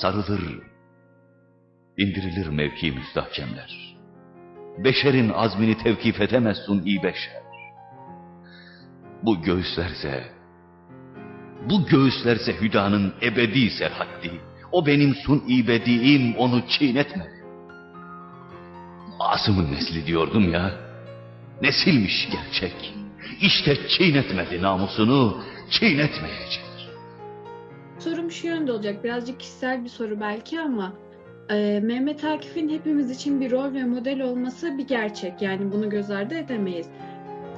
sarılır, indirilir mevki müstahkemler. Beşerin azmini tevkif edemez suni beşer. Bu göğüslerse, bu göğüslerse hüdanın ebedi serhaddi. O benim suni bediğim onu çiğnetmedi. Masımın nesli diyordum ya. Nesilmiş gerçek. İşte çiğnetmedi namusunu, çiğnetmeyecek. Sorum şu yönde olacak. Birazcık kişisel bir soru belki ama e, Mehmet Akif'in hepimiz için bir rol ve model olması bir gerçek. Yani bunu göz ardı edemeyiz.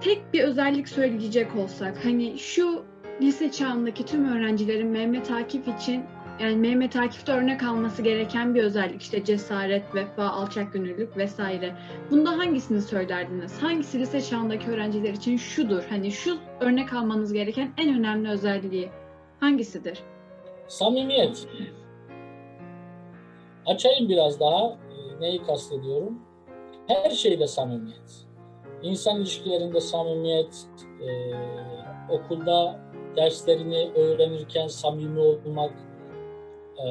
Tek bir özellik söyleyecek olsak hani şu lise çağındaki tüm öğrencilerin Mehmet Akif için yani Mehmet Akif'te örnek alması gereken bir özellik işte cesaret, vefa, alçak gönüllülük vesaire. Bunda hangisini söylerdiniz? Hangisi lise çağındaki öğrenciler için şudur? Hani şu örnek almanız gereken en önemli özelliği hangisidir? Samimiyet. Açayım biraz daha e, neyi kastediyorum. Her şeyde samimiyet. İnsan ilişkilerinde samimiyet, e, okulda derslerini öğrenirken samimi olmak, e,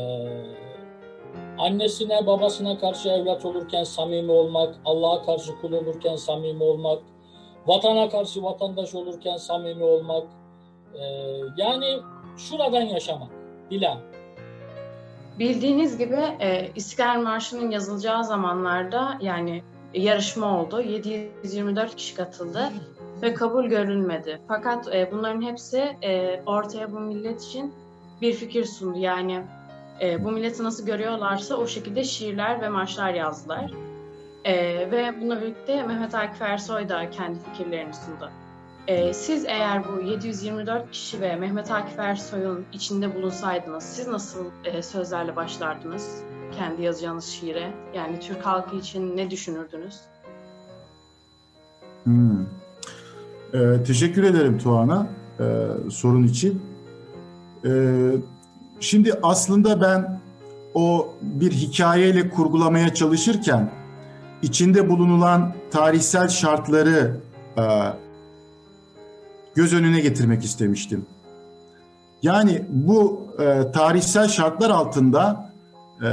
annesine babasına karşı evlat olurken samimi olmak, Allah'a karşı kul olurken samimi olmak, vatana karşı vatandaş olurken samimi olmak, e, yani şuradan yaşamak, Dilan. Bildiğiniz gibi e, İstiklal Marşı'nın yazılacağı zamanlarda yani yarışma oldu. 724 kişi katıldı ve kabul görülmedi. Fakat e, bunların hepsi e, ortaya bu millet için bir fikir sundu. Yani e, bu milleti nasıl görüyorlarsa o şekilde şiirler ve marşlar yazdılar. E, ve bununla birlikte Mehmet Akif Ersoy da kendi fikirlerini sundu. E, siz eğer bu 724 kişi ve Mehmet Akif Ersoy'un içinde bulunsaydınız, siz nasıl e, sözlerle başlardınız kendi yazacağınız şiire? Yani Türk halkı için ne düşünürdünüz? Hmm. Ee, teşekkür ederim Tuana e, sorun için. Ee, şimdi aslında ben o bir hikayeyle kurgulamaya çalışırken içinde bulunulan tarihsel şartları e, göz önüne getirmek istemiştim. Yani bu e, tarihsel şartlar altında e,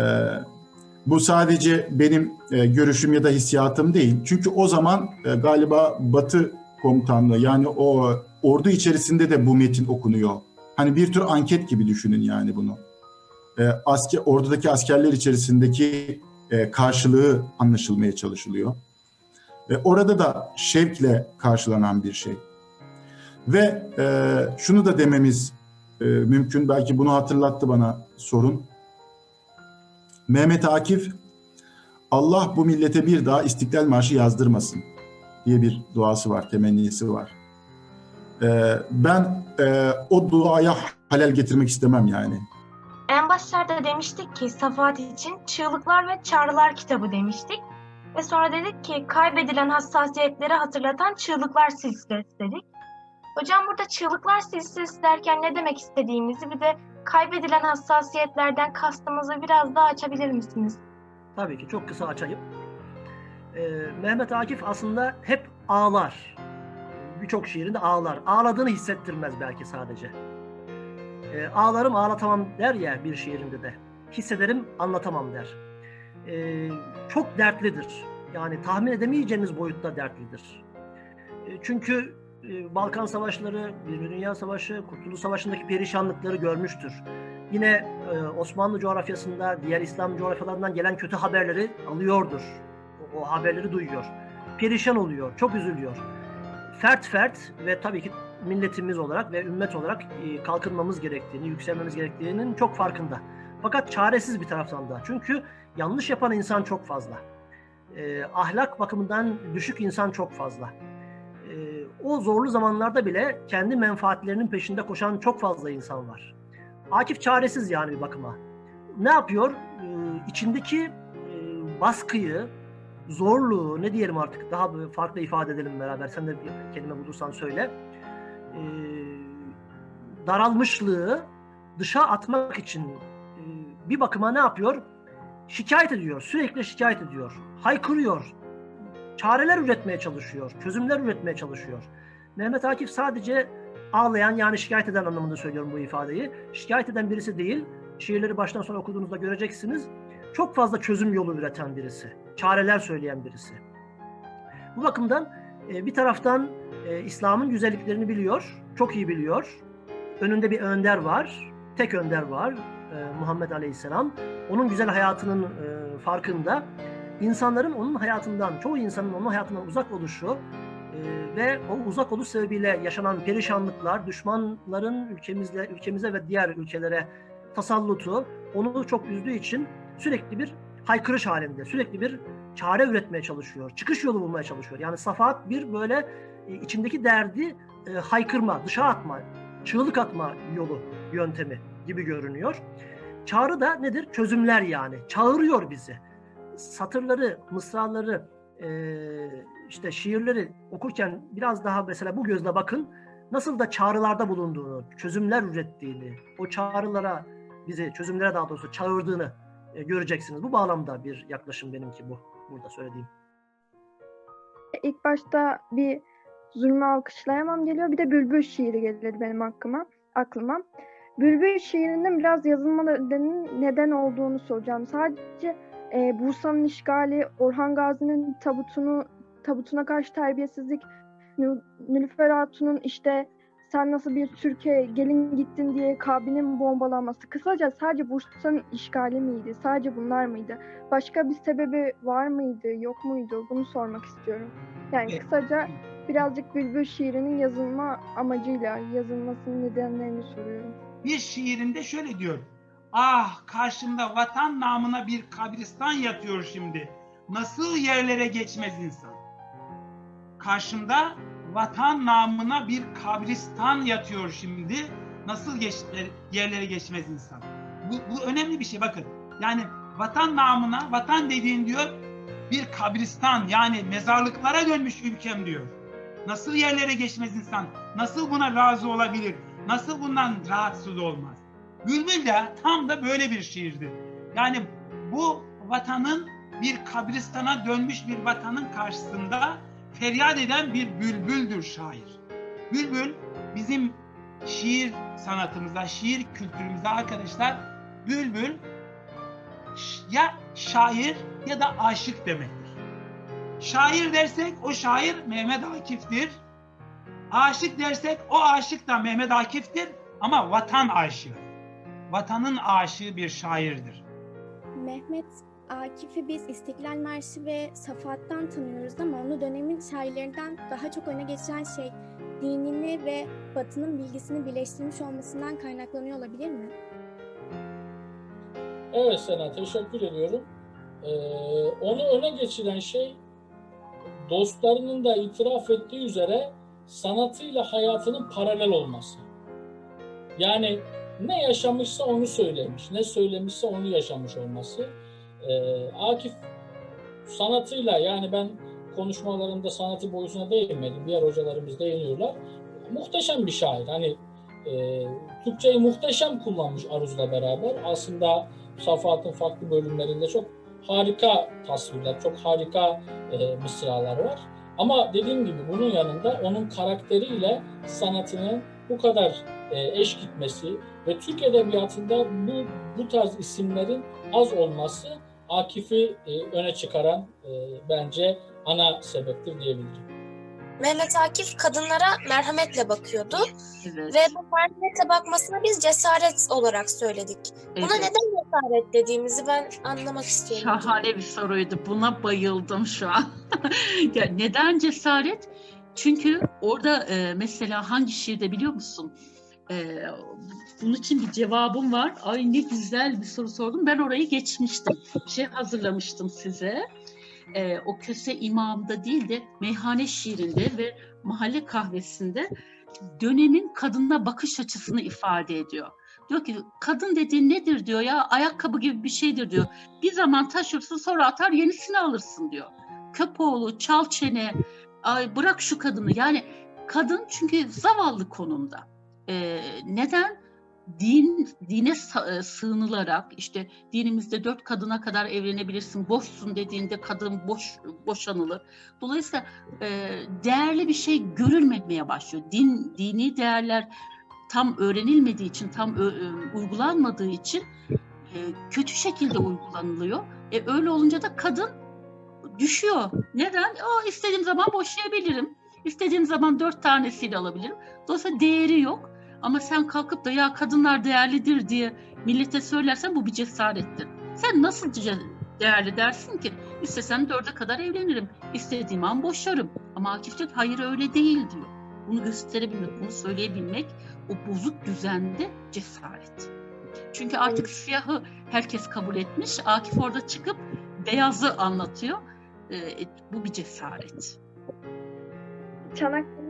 bu sadece benim e, görüşüm ya da hissiyatım değil. Çünkü o zaman e, galiba Batı komutanlığı yani o ordu içerisinde de bu metin okunuyor. Hani bir tür anket gibi düşünün yani bunu. E, asker, ordudaki askerler içerisindeki e, karşılığı anlaşılmaya çalışılıyor. Ve orada da şevkle karşılanan bir şey. Ve e, şunu da dememiz e, mümkün. Belki bunu hatırlattı bana sorun. Mehmet Akif Allah bu millete bir daha İstiklal Marşı yazdırmasın diye bir duası var, temennisi var. Ee, ben e, o duaya halel getirmek istemem yani. En başlarda demiştik ki Safahat için Çığlıklar ve Çağrılar kitabı demiştik. Ve sonra dedik ki kaybedilen hassasiyetleri hatırlatan Çığlıklar silsilesi dedik. Hocam burada Çığlıklar silsilesi derken ne demek istediğimizi bir de kaybedilen hassasiyetlerden kastımızı biraz daha açabilir misiniz? Tabii ki çok kısa açayım. Ee, Mehmet Akif aslında hep ağlar. Birçok şiirinde ağlar. Ağladığını hissettirmez belki sadece. Ee, ağlarım ağlatamam der ya bir şiirinde de. Hissederim anlatamam der. Ee, çok dertlidir. Yani tahmin edemeyeceğiniz boyutta dertlidir. Ee, çünkü Balkan Savaşları, Birinci Dünya Savaşı, Kurtuluş Savaşı'ndaki perişanlıkları görmüştür. Yine e, Osmanlı coğrafyasında diğer İslam coğrafyalarından gelen kötü haberleri alıyordur. O, o haberleri duyuyor. Perişan oluyor, çok üzülüyor. Fert fert ve tabii ki milletimiz olarak ve ümmet olarak e, kalkınmamız gerektiğini, yükselmemiz gerektiğinin çok farkında. Fakat çaresiz bir taraftan da. Çünkü yanlış yapan insan çok fazla. E, ahlak bakımından düşük insan çok fazla. O zorlu zamanlarda bile kendi menfaatlerinin peşinde koşan çok fazla insan var. Akif çaresiz yani bir bakıma. Ne yapıyor? Ee, içindeki e, baskıyı, zorluğu, ne diyelim artık daha farklı ifade edelim beraber. Sen de bir kelime bulursan söyle. Ee, daralmışlığı dışa atmak için e, bir bakıma ne yapıyor? Şikayet ediyor, sürekli şikayet ediyor, haykırıyor, çareler üretmeye çalışıyor, çözümler üretmeye çalışıyor. Mehmet Akif sadece ağlayan yani şikayet eden anlamında söylüyorum bu ifadeyi. Şikayet eden birisi değil, şiirleri baştan sona okuduğunuzda göreceksiniz. Çok fazla çözüm yolu üreten birisi. Çareler söyleyen birisi. Bu bakımdan e, bir taraftan e, İslam'ın güzelliklerini biliyor, çok iyi biliyor. Önünde bir önder var, tek önder var e, Muhammed Aleyhisselam. Onun güzel hayatının farkında. İnsanların onun hayatından, çoğu insanın onun hayatından uzak oluşu e, ve o uzak oluş sebebiyle yaşanan perişanlıklar, düşmanların ülkemizle, ülkemize ve diğer ülkelere tasallutu onu çok üzdüğü için sürekli bir haykırış halinde, sürekli bir çare üretmeye çalışıyor, çıkış yolu bulmaya çalışıyor. Yani Safahat bir böyle e, içindeki derdi e, haykırma, dışa atma, çığlık atma yolu, yöntemi gibi görünüyor. Çağrı da nedir? Çözümler yani. Çağırıyor bizi. Satırları, mısraları, e, işte şiirleri okurken biraz daha mesela bu gözle bakın. Nasıl da çağrılarda bulunduğunu, çözümler ürettiğini, o çağrılara bizi, çözümlere daha doğrusu çağırdığını e, göreceksiniz. Bu bağlamda bir yaklaşım benimki bu. Burada söylediğim. İlk başta bir zulmü alkışlayamam geliyor. Bir de Bülbül şiiri geldi benim hakkıma, aklıma. Bülbül şiirinin biraz yazılma nedenin neden olduğunu soracağım. Sadece e, Bursa'nın işgali, Orhan Gazi'nin tabutunu tabutuna karşı terbiyesizlik, Nil- Nilüfer Hatun'un işte sen nasıl bir Türkiye gelin gittin diye kabinin bombalanması. Kısaca sadece Bursa'nın işgali miydi? Sadece bunlar mıydı? Başka bir sebebi var mıydı, yok muydu? Bunu sormak istiyorum. Yani Evet. kısaca birazcık Bülbül şiirinin yazılma amacıyla, yazılmasının nedenlerini soruyorum. Bir şiirinde şöyle diyor. Ah karşımda vatan namına bir kabristan yatıyor şimdi. Nasıl yerlere geçmez insan? Karşımda vatan namına bir kabristan yatıyor şimdi. Nasıl geç, yerlere geçmez insan? Bu, bu önemli bir şey bakın. Yani vatan namına, vatan dediğin diyor bir kabristan yani mezarlıklara dönmüş ülkem diyor. Nasıl yerlere geçmez insan? Nasıl buna razı olabilir? Nasıl bundan rahatsız olmaz? Bülbül de tam da böyle bir şiirdi. Yani bu vatanın bir kabristana dönmüş bir vatanın karşısında feryat eden bir bülbüldür şair. Bülbül bizim şiir sanatımızda, şiir kültürümüzde arkadaşlar bülbül ya şair ya da aşık demektir. Şair dersek o şair Mehmet Akif'tir. Aşık dersek o aşık da Mehmet Akif'tir ama vatan aşığı. Vatanın aşığı bir şairdir. Mehmet Akif'i biz İstiklal Marşı ve Safahat'tan tanıyoruz ama onu dönemin şairlerinden daha çok öne geçen şey dinini ve batının bilgisini birleştirmiş olmasından kaynaklanıyor olabilir mi? Evet Sena teşekkür ediyorum. Ee, onu öne geçiren şey dostlarının da itiraf ettiği üzere sanatıyla hayatının paralel olması. Yani ne yaşamışsa onu söylemiş, ne söylemişse onu yaşamış olması. Ee, Akif sanatıyla yani ben konuşmalarımda sanatı boyutuna değinmedim. Diğer hocalarımız değiniyorlar. Muhteşem bir şair. Hani e, Türkçeyi muhteşem kullanmış Aruz'la beraber. Aslında Safahat'ın farklı bölümlerinde çok harika tasvirler, çok harika e, mısralar var. Ama dediğim gibi bunun yanında onun karakteriyle sanatının bu kadar e, eş gitmesi ve Türk Edebiyatı'nda bu, bu tarz isimlerin az olması Akif'i e, öne çıkaran e, bence ana sebeptir diyebilirim. Mehmet Akif kadınlara merhametle bakıyordu Evet. ve bu merhametle bakmasına biz cesaret olarak söyledik. Buna evet. neden cesaret dediğimizi ben anlamak istiyorum. Şahane bir soruydu. Buna bayıldım şu an. ya neden cesaret? Çünkü orada e, mesela hangi şiirde biliyor musun? E, bunun için bir cevabım var. Ay ne güzel bir soru sordum. Ben orayı geçmiştim. Bir şey hazırlamıştım size. E, o köse imamda değil de meyhane şiirinde ve mahalle kahvesinde dönemin kadına bakış açısını ifade ediyor. Diyor ki kadın dediğin nedir diyor ya ayakkabı gibi bir şeydir diyor. Bir zaman taşırsın sonra atar yenisini alırsın diyor. Köpoğlu, çal çene, ay bırak şu kadını. Yani kadın çünkü zavallı konumda. Ee, neden? Din dine e, sığınılarak işte dinimizde dört kadına kadar evlenebilirsin. Boşsun dediğinde kadın boş boşanılır. Dolayısıyla e, değerli bir şey görülmemeye başlıyor. Din dini değerler tam öğrenilmediği için, tam ö- ö- uygulanmadığı için e, kötü şekilde uygulanılıyor. E, öyle olunca da kadın düşüyor. Neden? Aa, istediğim zaman boşayabilirim. İstediğim zaman dört tanesiyle alabilirim. Dolayısıyla değeri yok. Ama sen kalkıp da ya kadınlar değerlidir diye millete söylersen bu bir cesarettir. Sen nasıl değerli dersin ki? İstesem dörde kadar evlenirim. İstediğim an boşarım. Ama Akif diyor ki, hayır öyle değil diyor. Bunu gösterebilmek, bunu söyleyebilmek o bozuk düzende cesaret. Çünkü artık siyahı herkes kabul etmiş. Akif orada çıkıp beyazı anlatıyor. Ee, bu bir cesaret. Çanakkale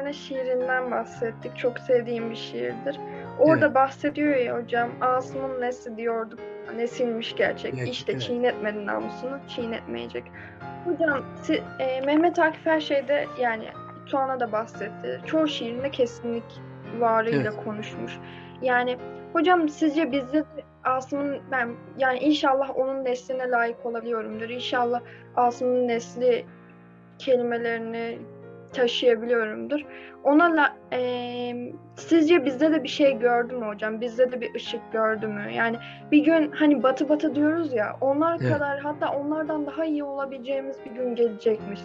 Şehitlerine şiirinden bahsettik. Çok sevdiğim bir şiirdir. Orada Evet. bahsediyor ya hocam, Asım'ın nesi diyorduk, nesilmiş gerçek. Gerçek, işte evet. çiğnetmedi namusunu, çiğnetmeyecek. Hocam, si- e, Mehmet Akif her şeyde yani Tuana da bahsetti. Çoğu şiirinde kesinlik varıyla Evet. konuşmuş. Yani hocam sizce bizde de Asım'ın ben yani inşallah onun nesline layık olabiliyorumdur. İnşallah Asım'ın nesli kelimelerini taşıyabiliyorumdur. Ona la, eee, sizce bizde de bir şey gördü mü hocam? Bizde de bir ışık gördü mü? Yani bir gün hani batı batı diyoruz ya onlar Evet. kadar hatta onlardan daha iyi olabileceğimiz bir gün gelecekmiş.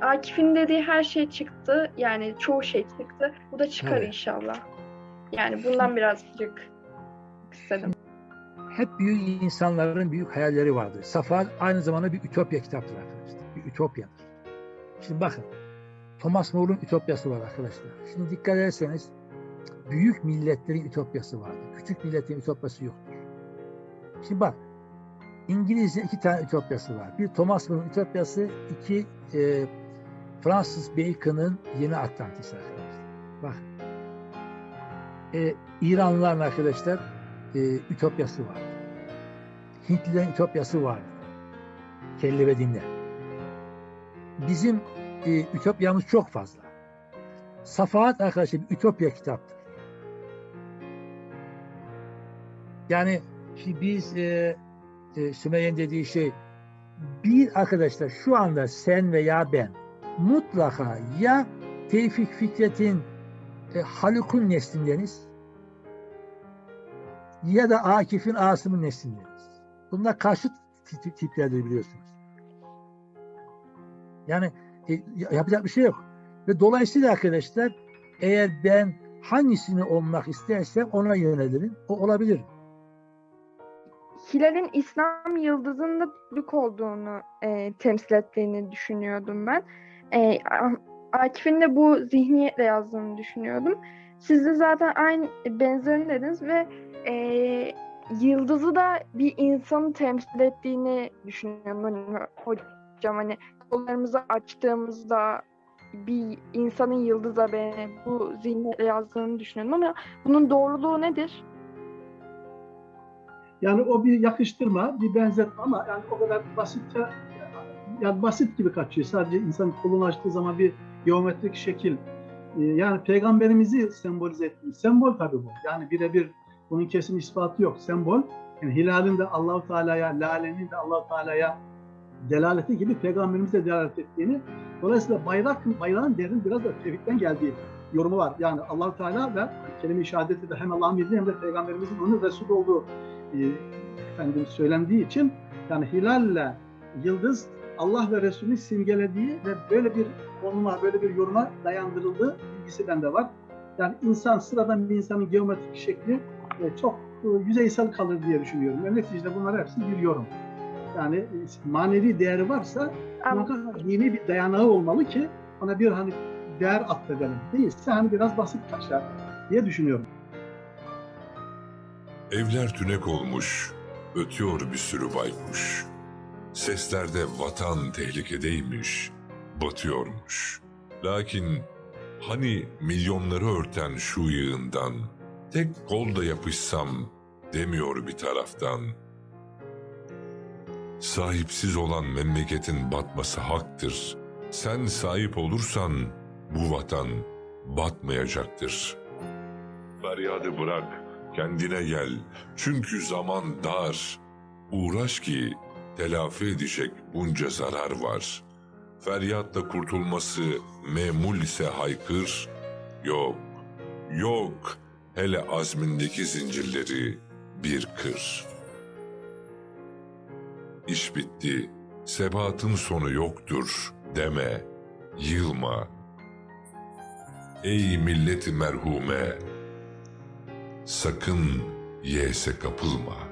Akif'in dediği her şey çıktı. Yani çoğu şey çıktı. Bu da çıkar Evet. inşallah. Yani bundan birazcık istedim. Hep büyük insanların büyük hayalleri vardır. Safahat aynı zamanda bir ütopya kitaptır arkadaşlar. Bir ütopyadır. Şimdi bakın. Thomas More'un ütopyası var arkadaşlar. Şimdi dikkat ederseniz büyük milletlerin ütopyası vardır. Küçük milletin ütopyası yoktur. Şimdi bak İngilizce iki tane ütopyası var. Bir Thomas More'un ütopyası, iki e, Francis Bacon'ın Yeni Atlantis arkadaşlar. Bak. E, İranlıların arkadaşlar e, ütopyası var. Hintlilerin ütopyası var. Kelle ve dinle. Bizim e, ütopyamız çok fazla. Safahat arkadaşlar bir ütopya kitaptır. Yani şimdi biz e, e, Sümeyye'nin dediği şey bir arkadaşlar şu anda sen veya ben mutlaka ya Tevfik Fikret'in e, Haluk'un neslindeniz ya da Akif'in Asım'ın neslindeniz. Bunlar karşı ti- ti- tiplerdir biliyorsunuz. Yani e, yapacak bir şey yok. Ve dolayısıyla arkadaşlar eğer ben hangisini olmak istersem ona yönelirim. O olabilir. Hilal'in İslam yıldızında Türk olduğunu e, temsil ettiğini düşünüyordum ben. E, A- Akif'in de bu zihniyetle yazdığını düşünüyordum. Siz de zaten aynı benzerini dediniz ve e, yıldızı da bir insanı temsil ettiğini düşünüyorum. Hani, hocam hani kollarımızı açtığımızda bir insanın yıldıza be bu zihniyetle yazdığını düşünüyorum ama bunun doğruluğu nedir? Yani o bir yakıştırma, bir benzetme ama yani o kadar basitçe yani basit gibi kaçıyor. Sadece insan kolunu açtığı zaman bir geometrik şekil. Ee, Yani peygamberimizi sembolize ettiği sembol tabii bu. Yani birebir bunun kesin ispatı yok. Sembol. Yani hilalin de Allahu Teala'ya, lalenin de Allahu Teala'ya delaleti gibi peygamberimize delalet ettiğini. Dolayısıyla bayrak bayrağın derin biraz da tevhidden geldiği yorumu var. Yani Allahu Teala ve kelime-i şehadeti de hem Allah'ın bildiği hem de peygamberimizin onun Resul olduğu e, efendim söylendiği için yani hilalle yıldız Allah ve Resulü simgelediği ve böyle bir konuma, böyle bir yoruma dayandırıldığı bilgisi bende var. Yani insan, sıradan bir insanın geometrik şekli e, çok e, yüzeysel kalır diye düşünüyorum. Ve neticede bunlar hepsi bir yorum. Yani e, manevi değeri varsa muhakkak dini bir dayanağı olmalı ki ona bir hani değer atfedelim. Değilse hani biraz basit kaçar diye düşünüyorum. Evler tünek olmuş, ötüyor bir sürü baykuş. Seslerde vatan tehlikedeymiş, batıyormuş. Lakin hani milyonları örten şu yığından, tek kolda yapışsam demiyor bir taraftan. Sahipsiz olan memleketin batması haktır. Sen sahip olursan bu vatan batmayacaktır. Feryadı bırak, kendine gel. Çünkü zaman dar. Uğraş ki telafi edecek bunca zarar var. Feryatla kurtulması memul ise haykır. Yok, Yok, hele azmindeki zincirleri bir kır. İş bitti, sebatın sonu yoktur deme, yılma. Ey milleti merhume, sakın yese kapılma.''